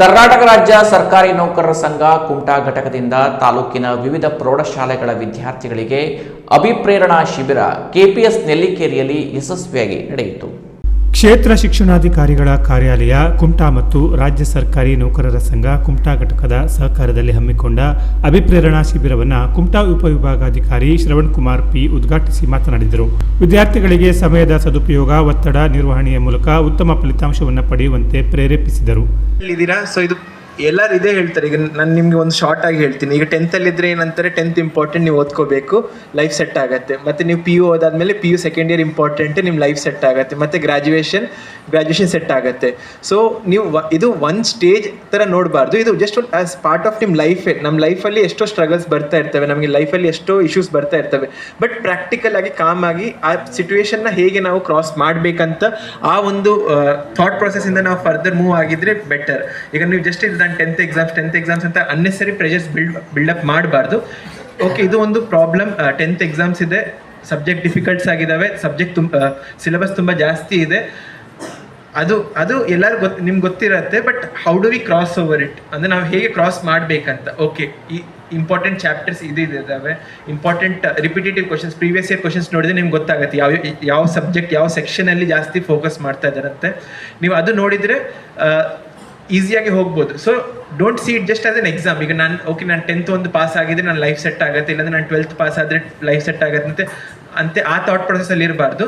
ಕರ್ನಾಟಕ ರಾಜ್ಯ ಸರ್ಕಾರಿ ನೌಕರರ ಸಂಘ ಕುಮಟಾ ಘಟಕದಿಂದ ತಾಲೂಕಿನ ವಿವಿಧ ಪ್ರೌಢಶಾಲೆಗಳ ವಿದ್ಯಾರ್ಥಿಗಳಿಗೆ ಅಭಿಪ್ರೇರಣಾ ಶಿಬಿರ ಕೆಪಿಎಸ್ ನೆಲ್ಲಿಕೇರಿಯಲ್ಲಿ ಯಶಸ್ವಿಯಾಗಿ ನಡೆಯಿತು. ಕ್ಷೇತ್ರ ಶಿಕ್ಷಣಾಧಿಕಾರಿಗಳ ಕಾರ್ಯಾಲಯ ಕುಮಟಾ ಮತ್ತು ರಾಜ್ಯ ಸರ್ಕಾರಿ ನೌಕರರ ಸಂಘ ಕುಮಟಾ ಘಟಕದ ಸಹಕಾರದಲ್ಲಿ ಹಮ್ಮಿಕೊಂಡ ಅಭಿಪ್ರೇರಣಾ ಶಿಬಿರವನ್ನು ಕುಮಟಾ ಉಪವಿಭಾಗಾಧಿಕಾರಿ ಶ್ರವಣ್ ಕುಮಾರ್ ಪಿ ಉದ್ಘಾಟಿಸಿ ಮಾತನಾಡಿದರು. ವಿದ್ಯಾರ್ಥಿಗಳಿಗೆ ಸಮಯದ ಸದುಪಯೋಗ, ಒತ್ತಡ ನಿರ್ವಹಣೆಯ ಮೂಲಕ ಉತ್ತಮ ಫಲಿತಾಂಶವನ್ನು ಪಡೆಯುವಂತೆ ಪ್ರೇರೇಪಿಸಿದರು. ಎಲ್ಲರೂ ಇದೇ ಹೇಳ್ತಾರೆ. ಈಗ ನಾನು ನಿಮಗೆ ಒಂದು ಶಾರ್ಟ್ ಆಗಿ ಹೇಳ್ತೀನಿ. ಈಗ ಟೆಂತಲ್ಲಿ ಇದ್ರೆ ಏನಂತಾರೆ? ಟೆಂತ್ ಇಂಪಾರ್ಟೆಂಟ್ ನೀವು ಓದ್ಕೋಬೇಕು ಲೈಫ್ ಸೆಟ್ ಆಗುತ್ತೆ. ಮತ್ತೆ ನೀವು P U ಓದಾದ್ಮೇಲೆ P U second year important ನಿಮ್ಮ ಲೈಫ್ ಸೆಟ್ ಆಗುತ್ತೆ. ಮತ್ತೆ ಗ್ರಾಜುಯೇಷನ್ ಗ್ರಾಜುಯೇಷನ್ ಸೆಟ್ ಆಗುತ್ತೆ. ಸೊ ನೀವು ಇದು ಒಂದು ಸ್ಟೇಜ್ ಥರ ನೋಡಬಾರ್ದು. ಇದು ಜಸ್ಟ್ ಆಸ್ ಪಾರ್ಟ್ ಆಫ್ ನಿಮ್ಮ ಲೈಫ್ ನಮ್ಮ ಲೈಫಲ್ಲಿ ಎಷ್ಟೋ ಸ್ಟ್ರಗಲ್ಸ್ ಬರ್ತಾ ಇರ್ತವೆ. ನಮಗೆ ಲೈಫಲ್ಲಿ ಎಷ್ಟೋ ಇಶ್ಯೂಸ್ ಬರ್ತಾ ಇರ್ತವೆ. ಬಟ್ ಪ್ರಾಕ್ಟಿಕಲ್ ಆಗಿ ಕಾಮ್ ಆಗಿ, ಆ ಸಿಚುವೇಶನ್ನ ಹೇಗೆ ನಾವು ಕ್ರಾಸ್ ಮಾಡಬೇಕಂತ ಆ ಒಂದು ಥಾಟ್ ಪ್ರೊಸೆಸ್ಸಿಂದ ನಾವು ಫರ್ದರ್ ಮೂವ್ ಆಗಿದ್ರೆ ಬೆಟರ್ ಈಗ ನೀವು ಜಸ್ಟ್ ಇದು ನಾನು ಟೆಂತ್ ಎಕ್ಸಾಮ್ಸ್ ಟೆಂತ್ ಎಕ್ಸಾಮ್ಸ್ ಅಂತ ಅನ್ನೆಸರಿ ಪ್ರೆಷರ್ಸ್ ಬಿಲ್ಡ್ ಬಿಲ್ಡಪ್ ಮಾಡಬಾರ್ದು. ಓಕೆ ಇದು ಒಂದು ಪ್ರಾಬ್ಲಮ್ ಟೆಂತ್ ಎಕ್ಸಾಮ್ಸ್ ಇದೆ. ಸಬ್ಜೆಕ್ಟ್ ಡಿಫಿಕಲ್ಟ್ಸ್ ಆಗಿದ್ದಾವೆ ಸಬ್ಜೆಕ್ಟ್ ತುಂಬ ಸಿಲೆಬಸ್ ತುಂಬ ಜಾಸ್ತಿ ಇದೆ. ಅದು ಅದು ಎಲ್ಲರೂ ಗೊತ್ತು ನಿಮ್ಗೆ ಗೊತ್ತಿರತ್ತೆ but how do we cross over it ಅಂದರೆ ನಾವು ಹೇಗೆ ಕ್ರಾಸ್ ಮಾಡಬೇಕಂತ. ಓಕೆ ಈ ಇಂಪಾರ್ಟೆಂಟ್ ಚಾಪ್ಟರ್ಸ್ ಇದು ಇದಾವೆ. Important repetitive questions previous year questions ನೋಡಿದ್ರೆ ನಿಮ್ಗೆ ಗೊತ್ತಾಗುತ್ತೆ ಯಾವ ಯಾವ ಸಬ್ಜೆಕ್ಟ್ ಯಾವ ಸೆಕ್ಷನಲ್ಲಿ ಜಾಸ್ತಿ ಫೋಕಸ್ ಮಾಡ್ತಾ ಇದ್ದಾರಂತೆ. ನೀವು ಅದು ನೋಡಿದರೆ ಈಸಿಯಾಗಿ ಹೋಗ್ಬೋದು. So don't see it just as an exam ಈಗ ನಾನು ಓಕೆ ನಾನು ಟೆಂತ್ ಒಂದು ಪಾಸ್ ಆಗಿದ್ರೆ ನನ್ನ ಲೈಫ್ ಸೆಟ್ ಆಗುತ್ತೆ, ಇಲ್ಲಾಂದ್ರೆ ನಾನು ಟ್ವೆಲ್ತ್ ಪಾಸ್ ಆದರೆ ಲೈಫ್ ಸೆಟ್ ಆಗುತ್ತೆ ಅಂತೆ ಅಂತೆ ಆ ಥಾಟ್ ಪ್ರೊಸೆಸಲ್ಲಿ ಇರಬಾರ್ದು.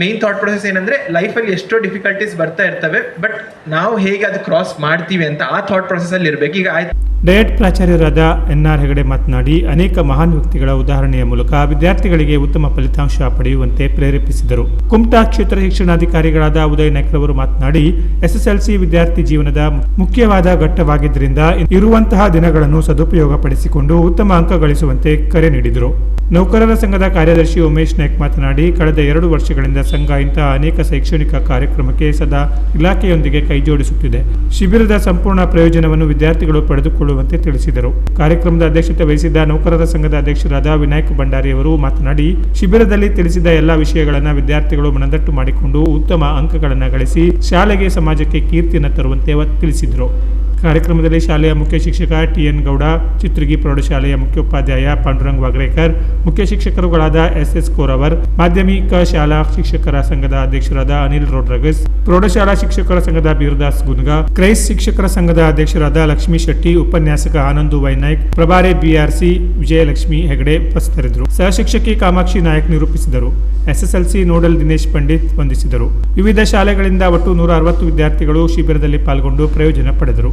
ಮೇನ್ ಥಾಟ್ ಪ್ರೊಸೆಸ್ ಏನಂದ್ರೆ ಲೈಫಲ್ಲಿ ಎಷ್ಟೋ ಡಿಫಿಕಲ್ಟೀಸ್ ಬರ್ತಾ ಇರ್ತವೆ ಬಟ್ ನಾವು ಹೇಗೆ ಅದು ಕ್ರಾಸ್ ಮಾಡ್ತೀವಿ ಅಂತ ಆ ಥಾಟ್ ಪ್ರೊಸೆಸಲ್ಲಿ ಇರಬೇಕು. ಈಗ ಆಯ್ತು. ಡಯಟ್ ಪ್ರಾಚಾರ್ಯರಾದ ಎನ್ ಆರ್ ಹೆಗಡೆ ಮಾತನಾಡಿ, ಅನೇಕ ಮಹಾನ್ ವ್ಯಕ್ತಿಗಳ ಉದಾಹರಣೆಯ ಮೂಲಕ ವಿದ್ಯಾರ್ಥಿಗಳಿಗೆ ಉತ್ತಮ ಫಲಿತಾಂಶ ಪಡೆಯುವಂತೆ ಪ್ರೇರೇಪಿಸಿದರು. ಕುಮಟಾ ಕ್ಷೇತ್ರ ಶಿಕ್ಷಣಾಧಿಕಾರಿಗಳಾದ ಉದಯ್ ನಾಯ್ಕರವರು ಮಾತನಾಡಿ, ಎಸ್ಎಸ್ಎಲ್ಸಿ ವಿದ್ಯಾರ್ಥಿ ಜೀವನದ ಮುಖ್ಯವಾದ ಘಟ್ಟವಾಗಿದ್ದರಿಂದ ಇರುವಂತಹ ದಿನಗಳನ್ನು ಸದುಪಯೋಗಪಡಿಸಿಕೊಂಡು ಉತ್ತಮ ಅಂಕ ಗಳಿಸುವಂತೆ ಕರೆ ನೀಡಿದರು. ನೌಕರರ ಸಂಘದ ಕಾರ್ಯದರ್ಶಿ ಉಮೇಶ್ ನಾಯ್ಕ್ ಮಾತನಾಡಿ, ಕಳೆದ ಎರಡು ವರ್ಷಗಳಿಂದ ಸಂಘ ಇಂತಹ ಅನೇಕ ಶೈಕ್ಷಣಿಕ ಕಾರ್ಯಕ್ರಮಕ್ಕೆ ಸದಾ ಇಲಾಖೆಯೊಂದಿಗೆ ಕೈಜೋಡಿಸುತ್ತಿದೆ. ಶಿಬಿರದ ಸಂಪೂರ್ಣ ಪ್ರಯೋಜನವನ್ನು ವಿದ್ಯಾರ್ಥಿಗಳು ಪಡೆದುಕೊಳ್ಳುವಂತೆ ತಿಳಿಸಿದರು. ಕಾರ್ಯಕ್ರಮದ ಅಧ್ಯಕ್ಷತೆ ವಹಿಸಿದ್ದ ನೌಕರರ ಸಂಘದ ಅಧ್ಯಕ್ಷರಾದ ವಿನಾಯಕ್ ಭಂಡಾರಿ ಅವರು ಮಾತನಾಡಿ, ಶಿಬಿರದಲ್ಲಿ ತಿಳಿಸಿದ ಎಲ್ಲಾ ವಿಷಯಗಳನ್ನು ವಿದ್ಯಾರ್ಥಿಗಳು ಮನದಟ್ಟು ಮಾಡಿಕೊಂಡು ಉತ್ತಮ ಅಂಕಗಳನ್ನು ಗಳಿಸಿ ಶಾಲೆಗೆ ಸಮಾಜಕ್ಕೆ ಕೀರ್ತಿಯನ್ನು ತರುವಂತೆ ತಿಳಿಸಿದರು. ಕಾರ್ಯಕ್ರಮದಲ್ಲಿ ಶಾಲೆಯ ಮುಖ್ಯ ಶಿಕ್ಷಕ ಟಿ ಎನ್ ಗೌಡ, ಚಿತ್ರಗಿ ಪ್ರೌಢಶಾಲೆಯ ಮುಖ್ಯೋಪಾಧ್ಯಾಯ ಪಾಂಡುರಂಗ್ ವಾಗ್ರೇಕರ್, ಮುಖ್ಯ ಶಿಕ್ಷಕರುಗಳಾದ ಎಸ್ ಎಸ್ ಕೋರವರ್, ಮಾಧ್ಯಮಿಕ ಶಾಲಾ ಶಿಕ್ಷಕರ ಸಂಘದ ಅಧ್ಯಕ್ಷರಾದ ಅನಿಲ್ ರೋಡ್ರಗಸ್, ಪ್ರೌಢಶಾಲಾ ಶಿಕ್ಷಕರ ಸಂಘದ ಬೀರ್ದಾಸ್ ಗುನ್ಗ, ಕ್ರೈಸ್ ಶಿಕ್ಷಕರ ಸಂಘದ ಅಧ್ಯಕ್ಷರಾದ ಲಕ್ಷ್ಮೀ ಶೆಟ್ಟಿ, ಉಪನ್ಯಾಸಕ ಆನಂದು ವೈನಾಯ್ಕ್, ಪ್ರಭಾರಿ ಬಿಆರ್ಸಿ ವಿಜಯಲಕ್ಷ್ಮಿ ಹೆಗಡೆ ಉಪಸ್ಥಿತರಿದ್ದರು. ಸಹ ಶಿಕ್ಷಕಿ ಕಾಮಾಕ್ಷಿ ನಾಯಕ್ ನಿರೂಪಿಸಿದರು. ಎಸ್ಎಸ್ಎಲ್ಸಿ ನೋಡಲ್ ದಿನೇಶ್ ಪಂಡಿತ್ ವಂದಿಸಿದರು. ವಿವಿಧ ಶಾಲೆಗಳಿಂದ ಒಟ್ಟು ನೂರ ಅರವತ್ತು ವಿದ್ಯಾರ್ಥಿಗಳು ಶಿಬಿರದಲ್ಲಿ ಪಾಲ್ಗೊಂಡು ಪ್ರಯೋಜನ ಪಡೆದರು.